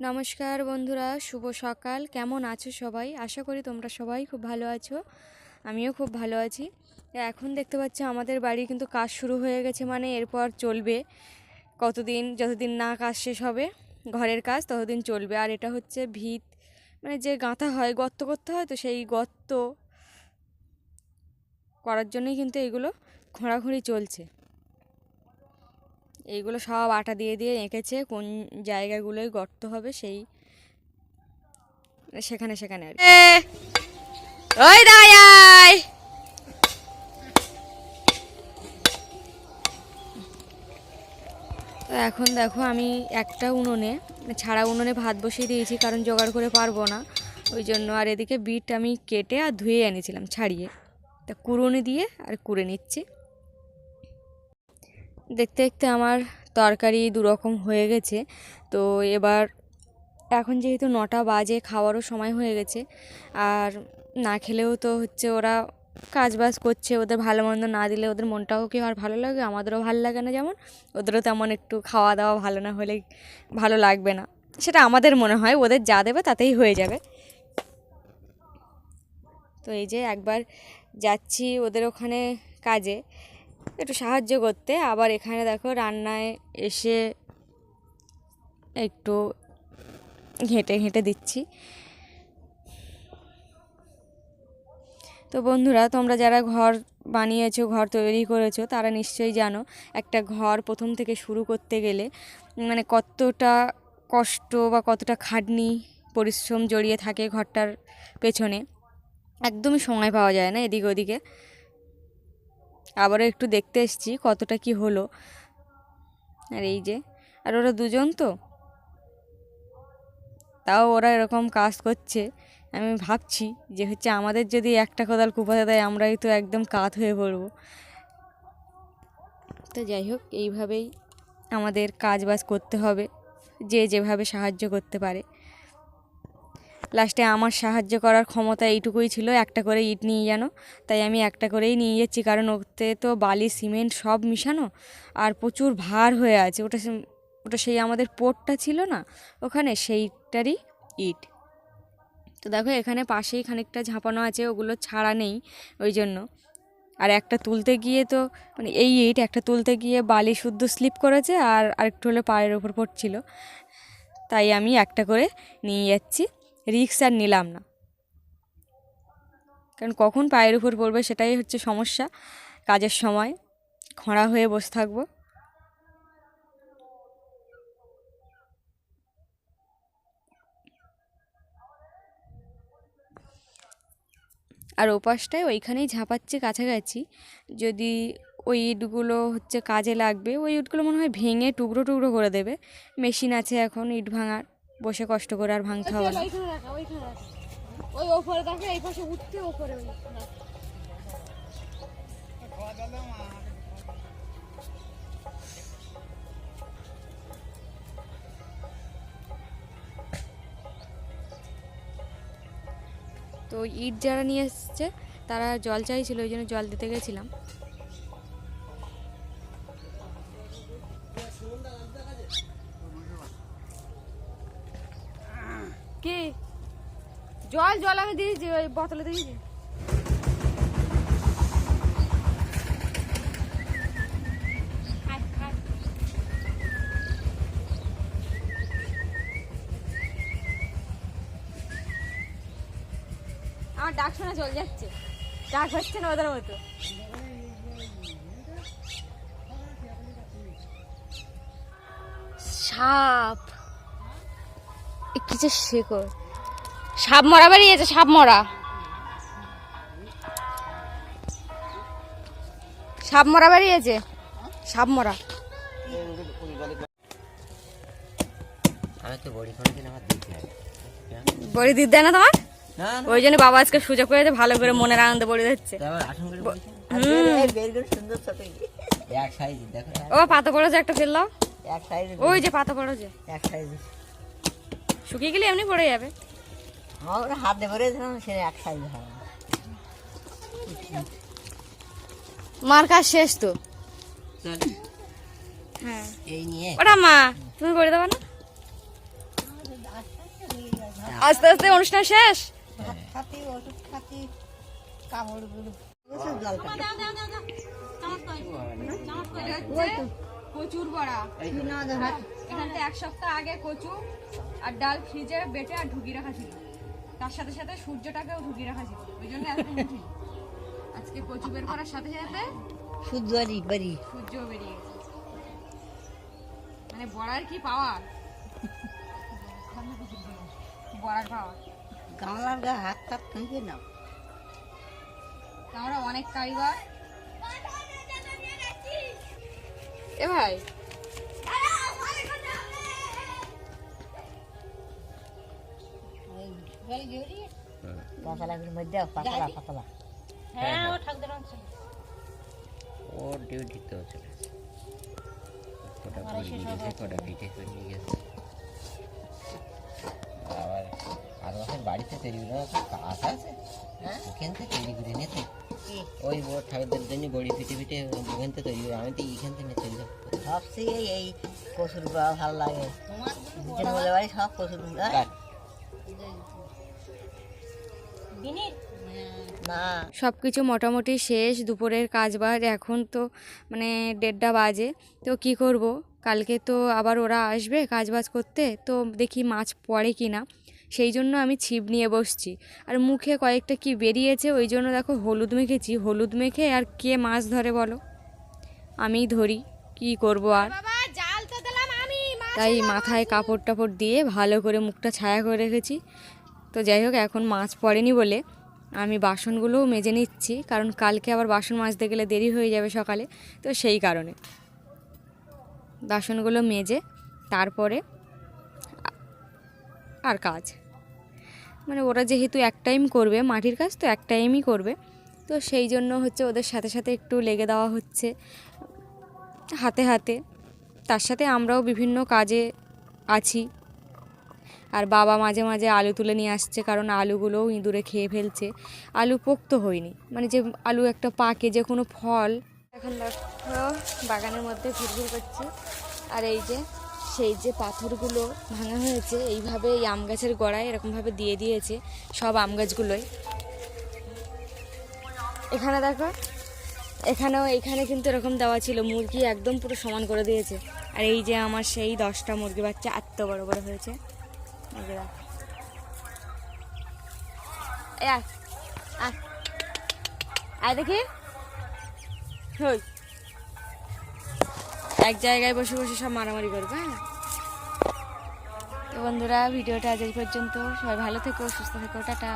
নমস্কার বন্ধুরা, শুভ সকাল। কেমন আছো সবাই? আশা করি তোমরা সবাই খুব ভালো আছো। আমিও খুব ভালো আছি। এখন দেখতে পাচ্ছ আমাদের বাড়ি কিন্তু কাজ শুরু হয়ে গেছে মানে এরপর চলবে। কতদিন, যতদিন না কাজ শেষ হবে, ঘরের কাজ ততদিন চলবে। আর এটা হচ্ছে ভিত মানে যে গাঁথা হয়, গর্ত করতে হয় তো সেই গর্ত করার জন্যই কিন্তু এগুলো খোঁড়াখুঁড়ি চলছে। এইগুলো সব আটা দিয়ে দিয়ে এঁকেছে কোন জায়গাগুলোয় গর্ত হবে সেই সেখানে সেখানে আর কি। ওই দাঁড়াই তো এখন দেখো আমি একটা উনুনে মানে ছাড়া উনুনে ভাত বসিয়ে দিয়েছি কারণ জোগাড় করে পারব না। ওই জন্য আর এদিকে বিট আমি কেটে আর ধুয়ে এনেছিলাম ছাড়িয়ে। তা কুড়ুনি দিয়ে আর কুড়ে নিচ্ছি। দেখতে দেখতে আমার তরকারি দুরকম হয়ে গেছে। তো এবার এখন যেহেতু নটা বাজে, খাওয়ারও সময় হয়ে গেছে। আর না খেলেও তো হচ্ছে ওরা কাজ বাজ করছে, ওদের ভালো মন্দ না দিলে ওদের মনটাও কি আর ভালো লাগে? আমাদেরও ভালো লাগে না যেমন। ওদেরও তেমন একটু খাওয়া দাওয়া ভালো না হলে ভালো লাগবে না। সেটা আমাদের মনে হয়, ওদের যা দেবে তাতেই হয়ে যাবে। তো এই যে একবার যাচ্ছি ওদের ওখানে কাজে। একটু সাহায্য করতে। আবার এখানে দেখো রান্নায় এসে একটু ঘেঁটে ঘেঁটে দিচ্ছি। তো বন্ধুরা, তোমরা যারা ঘর বানিয়েছো, ঘর তৈরি করেছ, তারা নিশ্চয়ই জানো, একটা ঘর প্রথম থেকে শুরু করতে গেলে মানে কতটা কষ্ট বা কতটা খাটনি, পরিশ্রম জড়িয়ে থাকে ঘরটার পেছনে। একদমই সময় পাওয়া যায় না এদিকে ওদিকে। আবারও একটু দেখতে এসেছি কতটা কি হলো। আর এই যে, আর ওরা দুজন তো? তাও ওরা এরকম কাজ করছে। আমি ভাবছি যে হচ্ছে আমাদের যদি একটা কোদাল কুপাতে দেয়, আমরাই তো একদম কাত হয়ে পড়ব। তো যাই হোক, এইভাবেই আমাদের কাজ বাজ করতে হবে, যে যেভাবে সাহায্য করতে পারে। লাস্টে আমার সাহায্য করার ক্ষমতা এইটুকুই ছিল, একটা করে ইট নিয়ে যেন। তাই আমি একটা করেই নিয়ে যাচ্ছি, কারণ ওতে তো বালি, সিমেন্ট সব মিশানো আর প্রচুর ভার হয়ে আছে। ওটা ওটা সেই আমাদের পোর্টটা ছিল না, ওখানে সেইটারই ইট। তো দেখো, এখানে পাশেই খানিকটা ঝাঁপানো আছে, ওগুলো ছাড়া নেই ওই জন্য। আর একটা তুলতে গিয়ে তো মানে এই ইট একটা তুলতে গিয়ে বালি শুদ্ধ স্লিপ করেছে আর আরেকটু হলে পায়ের ওপর পড়ছিল। তাই আমি একটা করে নিয়ে যাচ্ছি। রিক্স আর নিলাম না। কারণ কখন পায়ের উপর পড়বে সেটাই হচ্ছে সমস্যা। কাজের সময় খরা হয়ে বসে থাকব। আর ওপাশটায় ওইখানেই ঝাঁপাচ্ছে কাছাকাছি। যদি ওই ইটগুলো হচ্ছে কাজে লাগবে, ওই ইটগুলো মনে হয় ভেঙে টুকরো টুকরো করে দেবে। মেশিন আছে এখন ইট ভাঙার। বসে কষ্ট করে আর ভাঙতে হবে না। ওইখানে রাখা ওইখানে রাখা। ওই ওপরে দেখে এই পাশে উঠতে ওপরে তো ইট যারা নিয়ে এসছে তারা জল চাইছিল ওই জন্য জল দিতে গেছিলাম। জল জল আমি দিয়েছি ওই বোতলে দিয়েছি। আমার ডাক শোনা চল যাচ্ছে। ডাক হচ্ছে না ওদের মতো। সাপ। যে শেকড়। সাপ মরা বেরিয়েছে সাপ মরা। সাপ মরা বেরিয়েছে সাপ মরা। বড়ি দিতে দেয় না তোমার? ওই জন্য বাবা আজকে সুযোগ করে ভালো করে মনের আনন্দে বড়ি দিচ্ছে। ও পাতা পড়েছে একটা ফেল দাও এক সাইজ ওই যে পাতা পড়েছে। এক সাইজ। শুকিয়ে গেলে এমনি পড়ে যাবে। আমার ওটা হাত দিয়ে সে এক সাইজ হয়। মার কাজ শেষ তো? হ্যাঁ। এই নিয়ে। ওটা মা তুমি করে দেবে না? আস্তে আস্তে অনুষ্ঠান শেষ? খাতি ওষুধ কচুর বড়া এক সপ্তাহ আগে কচু আর ডাল ফ্রিজে বেটে আর ঢুকিয়ে রাখা ছিল। তার সাথে সাথে সূর্যটাকেও ঢুকিয়ে রাখা ছিল। ওই জন্য এত মিঠি। আজকে কচু বের করার সাথে সাথে শুদ্ধ বাড়ি। সূর্য বেরিয়ে গেছে। মানে বড়ার কি পাওয়ার? বড়ার পাওয়ার। গামলার গা হাত টাত খাইবে না আমরা অনেক কারিগর। এ ভাই পাতলাগুলোর মধ্যে পাতলা পাতলা। ওর ডিউটি তো চলে কটা করে নিয়ে গেছে কটা পিঠে করে নিয়ে গেছে। আবার আর বছর বাড়িতে তৈরি করে তো কাজ আছে? ওখান থেকে তৈরি করে নিতে ওই ওর ঠাকুরদের জন্য বড়ি পিঠে পিঠে ওখান থেকে তৈরি করে আমি তো এইখান থেকে চলে যাব। সবচেয়ে এই কচুর বড়া ভালো লাগে। দুজন বলে বাড়ি সব কচুর সব কিছু মোটামুটি শেষ দুপুরের কাজ বাজ এখন তো মানে দেড়টা বাজে। তো কি করব? কালকে তো আবার ওরা আসবে কাজ বাজ করতে তো দেখি মাছ পড়ে কি না সেই জন্য আমি ছিপ নিয়ে বসছি। আর মুখে কয়েকটা কি বেরিয়েছে ওই জন্য দেখো হলুদ মেখেছি। হলুদ মেখে আর কে মাছ ধরে বলো? আমিই ধরি কি করব আর? জাল তো দিলাম আমি তাই মাথায় কাপড় টাপড় দিয়ে ভালো করে মুখটা ছায়া করে রেখেছি। তো যাই হোক, এখন মাছ পড়েনি বলে আমি বাসনগুলোও মেজে নিচ্ছি। কারণ কালকে আবার বাসন মাজতে গেলে দেরি হয়ে যাবে সকালে, তো সেই কারণে। বাসনগুলো মেজে তারপরে আর কাজ। মানে ওরা যেহেতু এক টাইম করবে, মাটির কাজ তো এক টাইমই করবে। তো সেই জন্য হচ্ছে ওদের সাথে সাথে একটু লেগে দেওয়া হচ্ছে। হাতে হাতে। তার সাথে আমরাও বিভিন্ন কাজে আছি। আর বাবা মাঝে মাঝে আলু তুলে নিয়ে আসছে কারণ আলুগুলোও ইঁদুরে খেয়ে ফেলছে। আলু পোক্ত হয়নি। মানে যে আলু একটা পাকে যে কোনো ফল। এখন দেখো, বাগানের মধ্যে ঘুরঘুর করছে। আর এই যে, সেই যে পাথরগুলো ভাঙা হয়েছে, এইভাবে এই আম গাছের গোড়ায় এরকমভাবে দিয়ে দিয়েছে সব আম গাছগুলোই। এখানে দেখো, এখানেও এখানে কিন্তু এরকম দেওয়া ছিল, মুরগি একদম পুরো সমান করে দিয়েছে। আর এই যে আমার সেই দশটা মুরগি বাচ্চা এত বড় বড় হয়েছে। আয় দেখি হই এক জায়গায় বসে বসে সব মারামারি করবে হ্যাঁ? তো বন্ধুরা, ভিডিওটা আজ এই পর্যন্ত। সবাই ভালো থেকো, সুস্থ থেকো, টাটা।